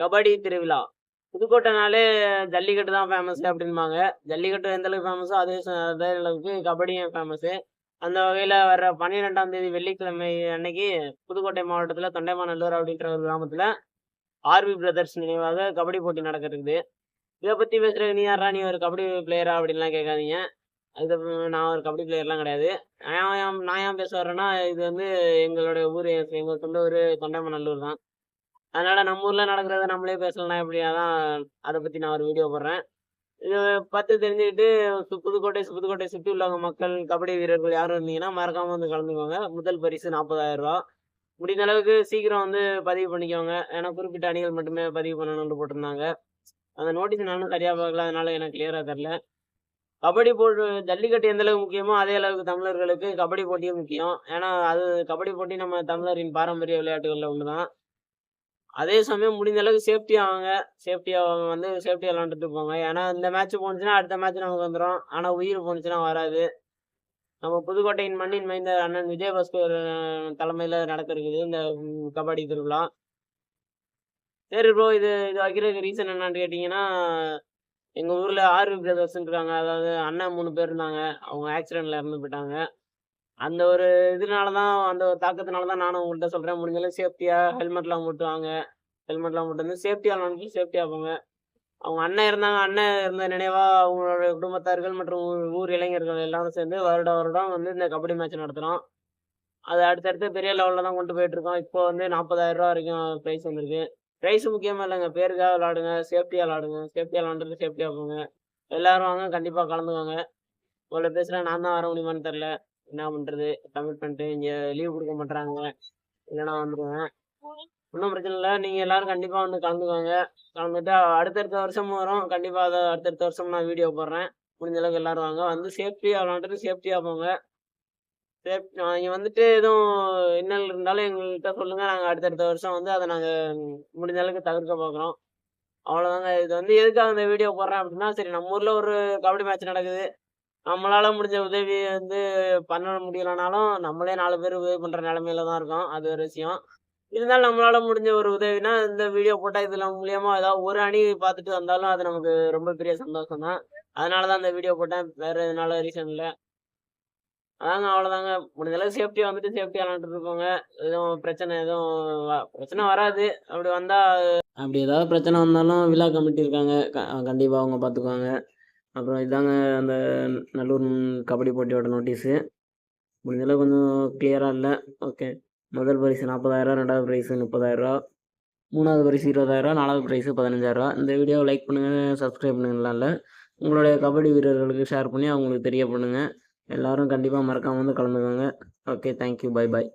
கபடி திருவிழா. புதுக்கோட்டைனாலே ஜல்லிக்கட்டு தான் ஃபேமஸ் அப்படின்பாங்க. ஜல்லிக்கட்டு எந்த அளவுக்கு ஃபேமஸோ அதே அதே அளவுக்கு கபடியும் ஃபேமஸு அந்த வகையில் வர பன்னிரெண்டாம் தேதி வெள்ளிக்கிழமை அன்னைக்கு புதுக்கோட்டை மாவட்டத்தில் தொண்டைமாநல்லூர் அப்படின்ற ஒரு கிராமத்தில் ஆர்வி பிரதர்ஸ் நினைவாக கபடி போட்டி நடக்கிறது இதை பற்றி பேசுகிற நீ யாரா நீ ஒரு கபடி பிளேயரா அப்படின்லாம் கேட்காதீங்க. அது நான் ஒரு கபடி பிளேயர்லாம் கிடையாது. நான் நான் ஏன் பேச வரேன்னா இது வந்து எங்களுடைய ஊர் எங்கள் சொந்த ஊர் தொண்டைமாநல்லூர் தான். அதனால நம்ம ஊர்ல நடக்கிறத நம்மளே பேசலாம் எப்படி? தான் அதை பத்தி நான் ஒரு வீடியோ போடுறேன். இது பார்த்து தெரிஞ்சுக்கிட்டு புதுக்கோட்டை புதுக்கோட்டை சுற்றி உள்ளவங்க மக்கள் கபடி வீரர்கள் யாரும் இருந்தீங்கன்னா மறக்காம வந்து கலந்துக்கோங்க. முதல் பரிசு நாற்பதாயிரம் ரூபா முடிந்த அளவுக்கு சீக்கிரம் வந்து பதிவு பண்ணிக்கோங்க. ஏன்னா குறிப்பிட்ட அணிகள் மட்டுமே பதிவு பண்ணணும்னு போட்டிருந்தாங்க. அந்த நோட்டீஸ் நானும் சரியாக பார்க்கல. அதனால எனக்கு கிளியராக தெரில கபடி போட்டு ஜல்லிக்கட்டு எந்த அளவுக்கு முக்கியமோ அதே அளவுக்கு தமிழர்களுக்கு கபடி போட்டியும் முக்கியம். ஏன்னா அது கபடி போட்டி நம்ம தமிழரின் பாரம்பரிய விளையாட்டுகளில் ஒன்று தான் அதே சமயம் முடிந்த அளவுக்கு சேஃப்டியாக வாங்க. சேஃப்டியாக வந்து சேஃப்டியாக விளாண்டுட்டு போங்க. ஏன்னா இந்த மேட்ச் போணுச்சுன்னா அடுத்த மேட்ச் நமக்கு வந்துடும் ஆனால் உயிர் போணுச்சுன்னா வராது. நம்ம புதுக்கோட்டையின் மண்ணின் மைந்த அண்ணன் விஜயபாஸ்கர் தலைமையில் நடக்கிறது இந்த கபடி திருவிழா. சரி ப்ரோ இது இது வைக்கிறதுக்கு ரீசன் என்னன்னு கேட்டிங்கன்னா எங்கள் ஊரில் ஆர்வி பிரதர்ஸ் இருக்காங்க அதாவது அண்ணன் மூணு பேர் இருந்தாங்க. அவங்க ஆக்சிடெண்ட்டில் இறந்து போயிட்டாங்க. அந்த ஒரு இதனால தான் அந்த ஒரு தாக்கத்தினால தான் நானும் உங்கள்கிட்ட சொல்கிறேன் முடிஞ்சாலும் சேஃப்டியாக ஹெல்மெட்லாம் போட்டு வாங்க. ஹெல்மெட்லாம் போட்டு வந்து சேஃப்டியாக நடந்து சேஃப்டியாக போங்க. அவங்க அண்ணன் இருந்தாங்க அண்ணன் இருந்த நினைவாக அவங்களோட குடும்பத்தார்கள் மற்றும் ஊர் இளைஞர்கள் எல்லாரும் சேர்ந்து வருடம் வருடம் வந்து இந்த கபடி மேட்ச் நடத்துகிறோம் அது அடுத்தடுத்து பெரிய லெவலில் தான் கொண்டு போயிட்டுருக்கோம் இப்போ வந்து நாற்பதாயிரம் ரூபா வரைக்கும் ப்ரைஸ் வந்திருக்கு. ப்ரைஸ் முக்கியமாக இல்லைங்க. பேருக்காக விளாடுங்க சேஃப்டியாக விளாடுங்க சேஃப்டியாக விளாண்டுட்டு சேஃப்டியாக போங்க. எல்லாரும் வாங்க கண்டிப்பாக கலந்துவாங்க உங்களை பேசுகிறேன் நான் தான் வர முடியுமான்னு தெரில என்ன பண்ணுறது பண்ணிட்டு இங்கே லீவ் கொடுக்க மாட்றாங்க. இல்லைனா வந்துடுவேன் ஒன்றும் பிரச்சனை இல்லை. நீங்கள் எல்லாரும் கண்டிப்பாக வந்து கலந்துக்கோங்க. கலந்துட்டு அடுத்தடுத்த வருஷம் வரும். கண்டிப்பாக அதை அடுத்தடுத்த வருஷம் நான் வீடியோ போடுறேன். முடிஞ்ச அளவுக்கு எல்லாரும் வாங்க. வந்து சேஃப்டியாக விளாண்டுட்டு சேஃப்டியாக போங்க. சேஃப் நீங்கள் வந்துட்டு எதுவும் இன்னல் இருந்தாலும் எங்கள்கிட்ட சொல்லுங்கள் நாங்கள் அடுத்தடுத்த வருஷம் வந்து அதை நாங்கள் முடிஞ்ச அளவுக்கு தவிர்க்க பார்க்குறோம் அவ்வளோதாங்க இது வந்து எதுக்காக இந்த வீடியோ போடுறேன் அப்படின்னா சரி நம்ம ஊரில் ஒரு கபடி மேட்ச் நடக்குது. நம்மளால முடிஞ்ச உதவி வந்து பண்ண முடியலனாலும் நம்மளே நாலு பேர் உதவி பண்ற நிலமையில தான் இருக்கோம். அது ஒரு விஷயம். இருந்தாலும் நம்மளால முடிஞ்ச ஒரு உதவினா இந்த வீடியோ போட்டா இதுல மூலியமா ஏதாவது ஒரு அணி பார்த்துட்டு வந்தாலும் அது நமக்கு ரொம்ப பெரிய சந்தோஷம் தான். அதனாலதான் இந்த வீடியோ போட்டேன். வேற எதனால ரீசன் இல்லை. அதாங்க அவ்வளோதாங்க முடிஞ்சளவு அளவுக்கு சேஃப்டியாக வந்துட்டு சேஃப்டியாக விளாண்டுட்டு இருக்கோங்க எதுவும் பிரச்சனை எதுவும் வ- பிரச்சனை வராது. அப்படி வந்தா அப்படி ஏதாவது பிரச்சனை வந்தாலும் விழா கமிட்டி இருக்காங்க. க- கண்டிப்பா அவங்க பார்த்துக்குவாங்க அப்புறம் இதாங்க அந்த நல்லூர் கபடி போட்டியோட நோட்டீஸு. முடிஞ்சளவு கொஞ்சம் கிளியராக இல்லை. ஓகே. முதல் பரிசு நாற்பதாயிரம் ரெண்டாவது ப்ரைஸு முப்பதாயிரரூவா மூணாவது பரிசு இருபதாயிரரூவா நாலாவது ப்ரைஸு பதினஞ்சாயிரரூவா இந்த வீடியோவை லைக் பண்ணுங்கள் சப்ஸ்கிரைப் பண்ணுங்கலாம் இல்லை. உங்களுடைய கபடி வீரர்களுக்கு ஷேர் பண்ணி அவங்களுக்கு தெரிய பண்ணுங்கள் எல்லோரும் கண்டிப்பாக மறக்காமல் வந்து கலந்துக்கோங்க. Okay thank you bye bye